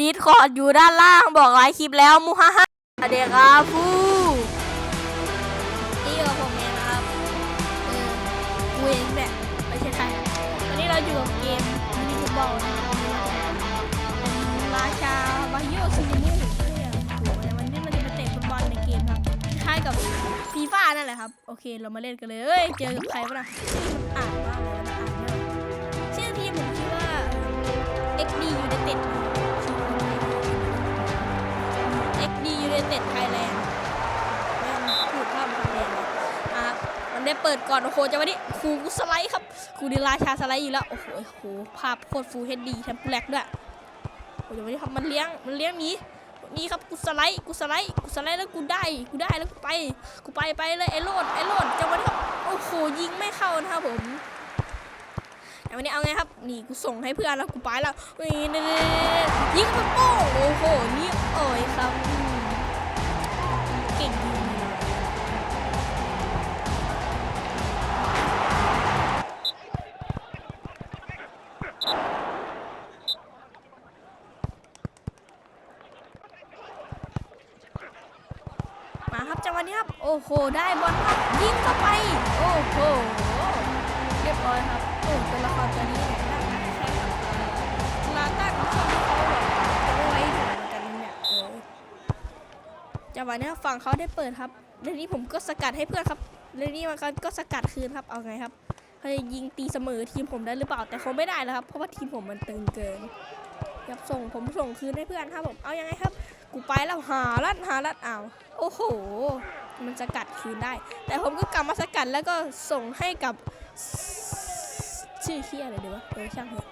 ดิสคอร์ดอยู่ด้านล่างบอกหลายคลิปแล้วมูฮ่าฮ่าสวัสดีครับฟูนี่กับผมเองนะครับเออกูเองแหละไม่ใช่ใครวันนี้เราอยู่กับเกมมินิฟุตบอลนะครับราชาบาฮิโอซิมูเนี่ยวันนี้มันจะมาเตะฟุตบอลในเกมครับคล้ายกับฟีฟ่านั่นแหละครับ โอเคเรามาเล่นกันเลยเอ้ยเจอกับใครวะนะอ่านว่าอะไรวะนะอ่านไม่ออกชื่อทีมผมชื่อว่า XD United XD United Thailand แม่งพูดภาพคำเองเลยอะมันได้เปิดก่อน โอ้โหจังหวะนี้ครูสไลด์ครับครูดีราชาสไลด์อยู่แล้ว โอ้โหโอ้โหภาพโคตรฟูเฮดดีแถมกูแลกด้วยโอ้ยจังหวะนี้ครับมันเลี้ยงมันเลี้ยงหมีนี่ครับกูสไลด์กูสไลด์กูสไลด์แล้วกูได้กูได้แล้วกูไปกูไปไปเลยไอ้โลดไอ้โลดจังหวะนี้ครับโอ้โหยิงไม่เข้านะครับผมแต่วันนี้เอาไงครับนี่กูส่งให้เพื่อนแล้วกูไปแล้วนี่นี่นี่ยิงมันโป้งโอ้โหนี่โอ้ยครับ นี้ครับ โอ้โห ได้บอลครับยิงเข้าไป โอ้โห เรียบร้อยครับ โอ้ตัวละครตัวนี้เนี่ยน่าจะใช้กับลาต้าชอบที่เขาแบบจะไม่ไว้ถึงหมือนกันเนี่ยเออจังหวะนี้ฝั่งเขาได้เปิดครับเรื่องนี้ผมก็สกัดให้เพื่อนครับเรื่องนี้มันก็สกัดคืนครับ เอาไงครับเขาจะยิงตีเสมอทีมผมได้หรือเปล่า แต่คงไม่ได้แล้วครับ เพราะว่าทีมผมมันตึงเกิน ยับส่งผมส่งคืนให้เพื่อนครับผมเอายังไงครับ กูไปแล้วหาลัดหาลัดเอาโอ้โห มันสกัดคืนได้ แต่ผมก็กลับมาสกัดแล้วก็ส่งให้กับชื่อเคียอะไรเดี๋ยวะเออช่างเถอะ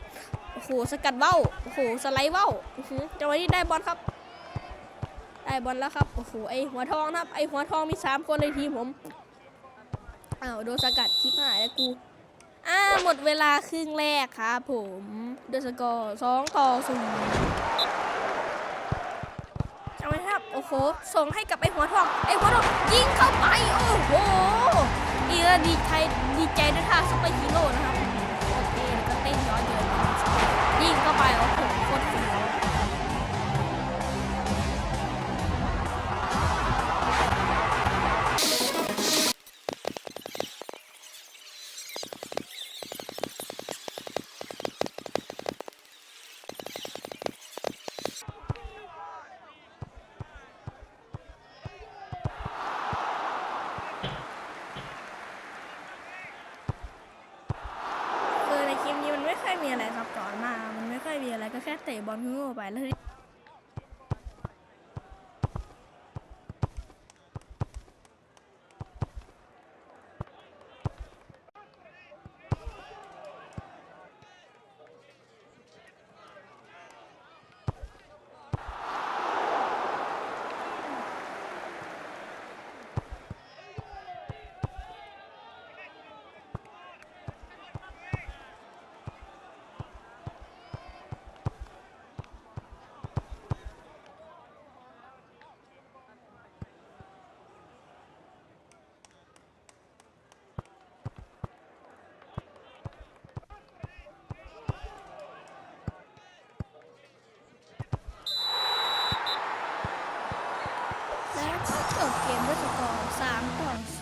โอ้โหสกัดเบ้าโอ้โหสไลด์เบ้าจังหวะนี้ได้บอลครับ ได้บอลแล้วครับโอ้โหไอหัวทองครับไอหัวทองมีสามคนเลยทีมผมอ้าวโดนสกัดคลิปหายแล้วกู อ่าหมดเวลาครึ่งแรกครับผมด้วยสกอร์สองต่อศูนย์จังหวะนี้ครับ โอ้โห ส่งให้กับไอหัวทอง ไอหัวทองยิงเข้าไป โอ้โหอีกแล้วดีใจดีใจด้วยท่าซุปเปอร์ฮีโร่นะครับ โอเคแล้วก็เต้นย้อนเยินยิงเข้าไปโอ้ะไรก็แค่เตะบอลโง่ไปแล้ว จบเกมด้วยสกอร์3ต่อ0เ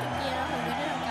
มื่อกี้แล้วผมก็ได้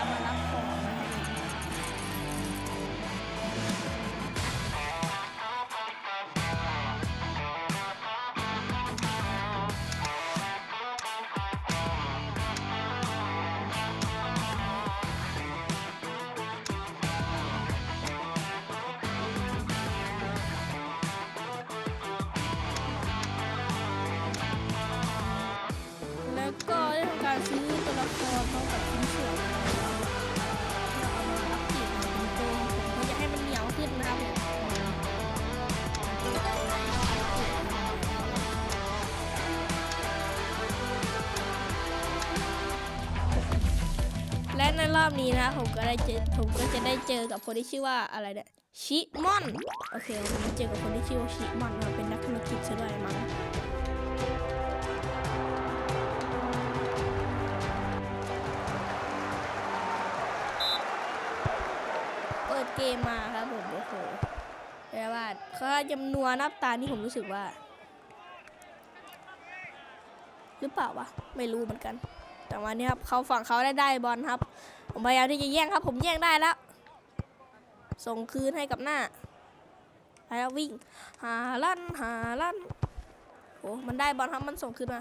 และในรอบนี้นะ ผมก็ได้เจอผมก็จะได้เจอกับคนที่ชื่อว่าอะไรเนี่ยชิมอน โอเควันนี้เจอกับคนที่ชื่อว่าชิมอนนะเป็นนักธุรกิจซะด้วยมั้งเปิดเกมมาครับผมโอ้โหเดี๋ยวดเขาจำนวนนับตานี่ผมรู้สึกว่า หรือเปล่าวะ ไม่รู้เหมือนกัน แต่วันนี้ครับเขาฝั่งเขาได้ได้บอลครับ ผมพยายามที่จะแย่งครับ ผมแย่งได้แล้ว ส่งคืนให้กับหน้าแล้ววิ่ง หาลั่นหาลั่นโอ้มันได้บอลครับมันส่งคืนมา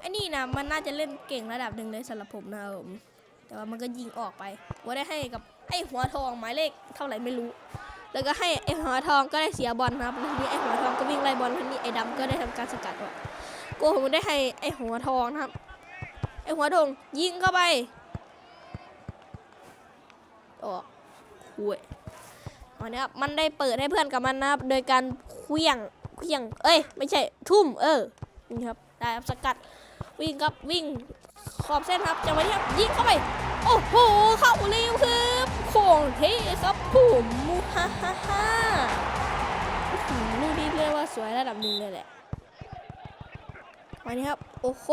ไอ้นี่นะมันน่าจะเล่นเก่งระดับหนึ่งเลยสำหรับผมนะครับผมแต่ว่ามันก็ยิงออกไปว่าได้ให้กับไอ้หัวทองหมายเลขเท่าไหร่ไม่รู้ แล้วก็ให้ไอ้หัวทองก็ได้เสียบอลนะครับทีนี้ไอ้หัวทองก็วิ่งไล่บอลทีนี้ไอ้ดำก็ได้ทำการสกัดออกกูผมได้ให้ไอ้หัวทองนะครับ อ้หัวทองยิงเข้าไปออกคุยอันนี้ครับมันได้เปิดให้เพื่อนกับมันนะครับ โดยการเคลี้ยงเคลี้ยง เอ้ย ไม่ใช่ ทุ่ม เออ นี่ครับ ได้ครับสกัด วิ่งครับ วิ่ง ขอบเส้นครับ จังหวะนี้ครับ ยิงเข้าไป โอ้โห เข้าเร็วครับของเท่ครับผมมูฮ่าฮ่าฮ่าลูกนี้เรียกว่าสวยระดับหนึ่งเลยแหละวันนี้ครับ โอ้โห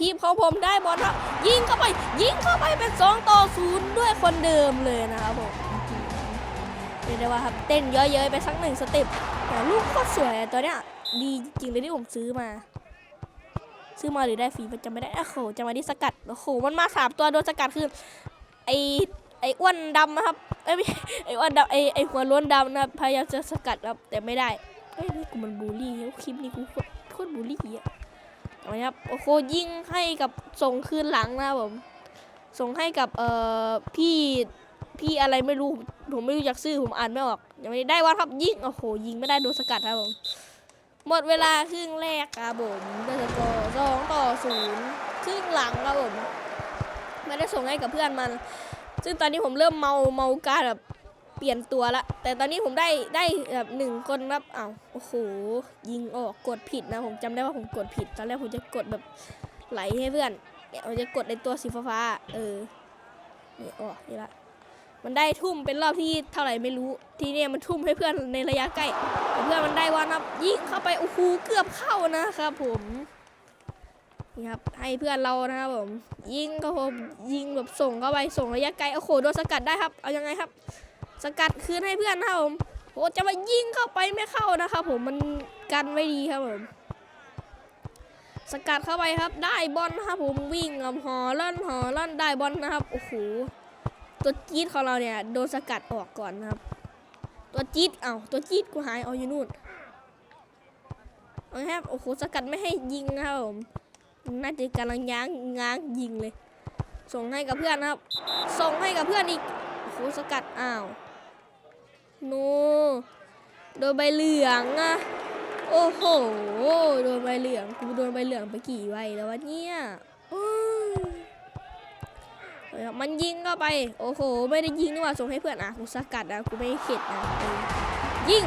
ทีมของผมได้บอลครับยิงเข้าไป ยิงเข้าไปเป็น 2 ต่อ 0 ด้วยคนเดิมเลยนะครับผมเรียกได้ว่าครับเต้นเยอะๆไปสักหนึ่งสเต็ปแต่ลูกโคตรสวยอะตัวเนี้ยดีจริงเลยที่ผมซื้อมา ซื้อมาหรือได้ฟรีมันจำไม่ได้โอ้โหจังหวะนี้สกัดโอ้โหมันมาสามตัวโดนสกัดคือไอไออ้วนดำนะครับเอ้ยไออ้วนดำไอไอหัวล้วนดำนะพยายามจะสกัดครับแต่ไม่ได้เฮ้ยนี่กูมันบูลลี่คลิปนี้กูโคตรโคตรบูลลี่อะ เอาละครับโอ้โหยิงให้กับส่งคืนหลังนะครับผมส่งให้กับเอ่อพี่พี่อะไรไม่รู้ผมไม่รู้จักชื่อผมอ่านไม่ออกยังไม่ได้วัดครับยิงโอ้โหยิงไม่ได้โดนสกัดครับผมหมดเวลาครึ่งแรกครับผมได้สกอร์สองต่อศูนย์ครึ่งหลังครับผมไม่ได้ส่งให้กับเพื่อนมัน ซึ่งตอนนี้ผมเริ่มเมาเมาการแบบ เปลี่ยนตัวละ แต่ตอนนี้ผมได้ได้แบบหนึ่งคนครับอ้าวโอ้โหยิงออกกดผิดนะ ผมจำได้ว่าผมกดผิด ตอนแรกผมจะกดแบบไหลให้เพื่อนเนี่ยผมจะกดในตัวสีฟ้าเออนี่ออกนี่ละมันได้ทุ่มเป็นรอบที่เท่าไหร่ไม่รู้ ทีเนี้ยมันทุ่มให้เพื่อนในระยะใกล้เพื่อนมันได้วันครับยิงเข้าไปโอ้โหเกือบเข้านะครับผมนี่ครับให้เพื่อนเรานะครับผม ยิงก็ผมยิงแบบส่งเข้าไปส่งระยะไกลโอ้โหโดนสกัดได้ครับ เอายังไงครับ สกัดคืนให้เพื่อนนะครับผมโอ้จะมายิงเข้าไปไม่เข้านะครับผมมันกันไว้ดีครับผมสกัดเข้าไปครับ ได้บอลนะครับผมวิ่งกับหอล่อนหอล่อนได้บอลนะครับโอ้โหตัวจี๊ดของเราเนี่ยโดนสกัดออกก่อนนะครับ ตัวจี๊ดเอ้าตัวจี๊ดกูหายเอาอยู่นู่นเอาครับโอ้โหสกัดไม่ให้ยิงนะครับผมน่าจะกำลังย้างง้างยิงเลย ส่งให้กับเพื่อนนะครับ ส่งให้กับเพื่อนอีกโอ้โหสกัดอ้าว โน โดนใบเหลืองอะโอ้โห โดนใบเหลือง กูโดนใบเหลืองไปกี่ใบแล้ววะเนี่ยมันยิงเข้าไป โอ้โห ไม่ได้ยิงนี่ว่าส่งให้เพื่อนอะกูสกัดอะกูไม่เข็ดนะยิง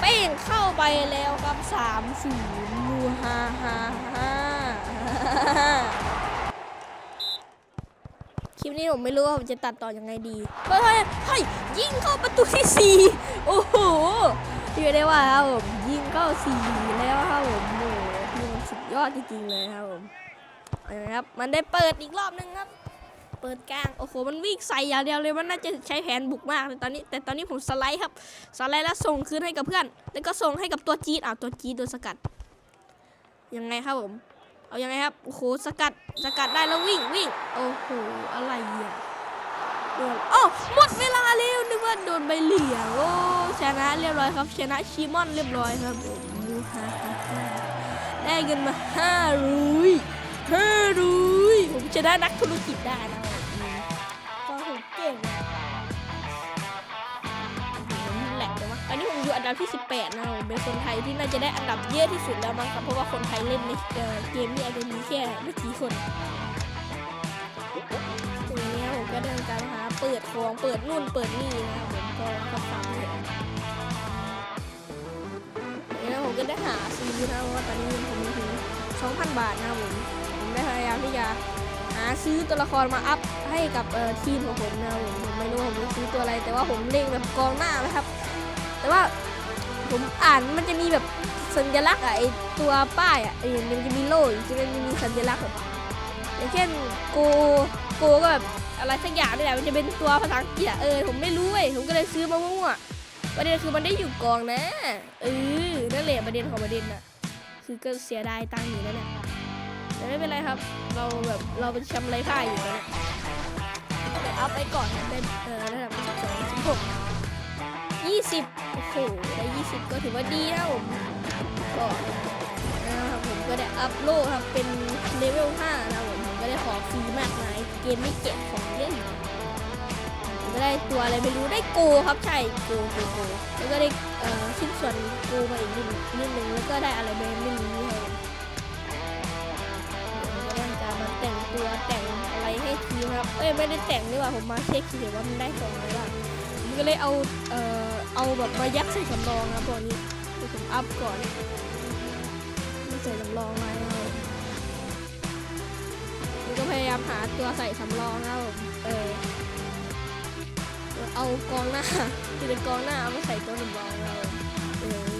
เป้งเข้าไปแล้วครับสามศูนย์มูฮ่าฮ่าฮ่า คลิปนี้ผมไม่รู้ว่าผมจะตัดต่อยังไงดีเฮ้ยเฮ้ยเฮ้ยิงเข้าประตูที่สี่โอ้โหเรียกได้ว่าครับผมยิงเข้าสี่แล้วครับผมโอ้โหพี่มันสุดยอดจริงๆเลยครับผมเอาละครับมันได้เปิดอีกรอบนึงครับ เปิดกลางโอ้โหมันวิ่งใส่อย่างเดียวเลยมันน่าจะใช้แผนบุกมากเลยตอนนี้ แต่ตอนนี้ผมสไลด์ครับสไลด์แล้วส่งคืนให้กับเพื่อน แล้วก็ส่งให้กับตัวจีดอะตัวจีดโดนสกัดยังไงครับผม เอายังไงครับ โอ้โห สกัด สกัดได้แล้ววิ่งวิ่ง โอ้โห อะไรอะโดนโอ้หมดเวลาแล้วนึกว่าโดนใบเหลี่ยงโอ้ชนะเรียบร้อยครับ ชนะชิมอนเรียบร้อยครับผมฮ่าฮ่าฮ่าได้เงินมาห้ารุยห้ารุยผมชนะนักธุรกิจได้นะ อยู่อันดับที่ 18 นะผมเป็นคนไทยที่น่าจะได้อันดับเยอะที่สุดแล้วมั้งครับเพราะว่าคนไทยเล่นในเกมนี้อาจจะมีแค่ไม่กี่คนทีนี้ผมก็เดินการหาเปิดของเปิดนู่นเปิดนี่นะผมก็ก็ฟังเลยทีนี้ผมก็ได้หาซื้อนะเพราะว่าตอนนี้เงินผมมีถึง2,000 บาทนะผมผมได้พยายามที่จะหาซื้อตัวละครมาอัพให้กับทีมของผมนะผมผมไม่รู้ผมจะซื้อตัวอะไร แต่ว่าผมเล่งแบบกองหน้านะครับ แต่ว่าผมอ่านมันจะมีแบบสัญลักษณ์อะไอตัวป้ายอะไอมันจะมีโล่อยู่ที่มันมีสัญลักษณ์แบบอย่างเช่นโกโกก็แบบอะไรสักอย่างนี่แหละมันจะเป็นตัวภาษาอังกฤษอะเออผมไม่รู้เว้ยผมก็เลยซื้อมามั่วๆประเด็นคือมันได้อยู่กองนะเออนั่นแหละประเด็นของประเด็นน่ะคือก็เสียดายตังค์อยู่แล้วเนี่ยแต่ไม่เป็นไรครับ เราแบบเราเป็นแชมป์ไรพ่ายอยู่แล้วเนี่ยแต่อัพไปก่อนนะได้เออระดับสิบสองสิบหก ยี่สิบโอ้โห ได้ยี่สิบก็ถือว่าดีนะผม ก็นะครับผมก็ได้อัพโลครับ เป็นเลเวลห้านะผมผมก็ได้ของฟรีมากมาย เกมไม่เก็บของเล่นผมก็ได้ตัวอะไรไม่รู้ ได้โกครับ ใช่ โก โก โก แล้วก็ได้เอ่อชิ้นส่วนโกมาอีกนิดนิดนึงแล้วก็ได้อะไรไม่ไม่รู้ครับผมก็ได้การมาแต่งตัวแต่งอะไรให้ทีมครับ เอ้ย ไม่ได้แต่งดีกว่า ผมมาเช็คเฉยๆว่ามันได้ของอะไรบ้าง ก็เลยเอาเอ่อเอาแบบมายัดใส่สำรองครับตัวนี้เดี๋ยวผมอัพก่อนมาใส่สำรองมาครับผมก็พยายามหาตัวใส่สำรองครับผมเออเอากองหน้าที่เป็นกองหน้าเอามาใส่ตัวหนึ่งเราเออ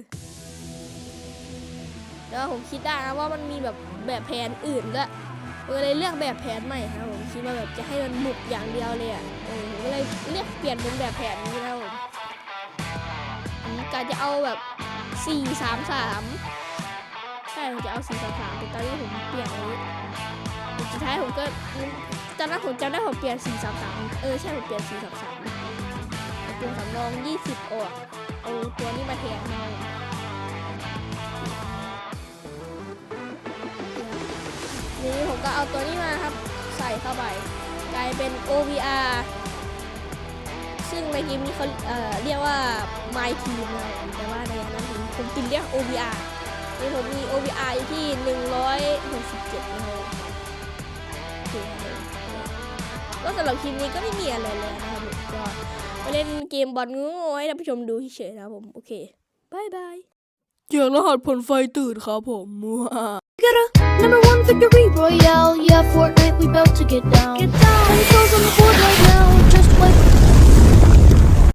แล้วผมคิดได้นะว่ามันมีแบบแบบแผนอื่นด้วย ก็เลยเลือกแบบแผนใหม่ครับผมคิดว่าแบบจะให้มันบุกอย่างเดียวเลยอะเออก็เลยเลือกเปลี่ยนเป็นแบบแผนนี้นะผมผมกะจะเอาแบบสี่สามสามใช่ผมจะเอาสี่สามสามแต่ตอนนี้ผมเปลี่ยนอันนี้สุดท้ายผมก็ตอนนั้นผมจำได้ผมเปลี่ยนสี่สามสามเออใช่ผมเปลี่ยนสี่สามสามตัวสำรอง 20 ออกเอาตัวนี้มาแทนเอา ก็เอาตัวนี้มาครับ ใส่เข้าไปกลายเป็น OVR ซึ่งในเกมนี้เขาเเรียกว่า My Team นะแต่ว่าในนั้นผมผมปินเรียก OVR นี่ผมมี OVR อยู่ที่ 167นะครับโอเคครับก็สำหรับคลิปนี้ก็ไม่มีอะไรเลยนะครับก็มาเล่นเกมบอลงูให้ท่านผู้ชมดูเฉยๆนะครับผม โอเคบายบายเจียงรหัสผลไฟตื่นครับผมมัว Get a number one victory royale. Yeah, Fortnite, we bout to get down. Get down. Ten souls on the board right now, just like.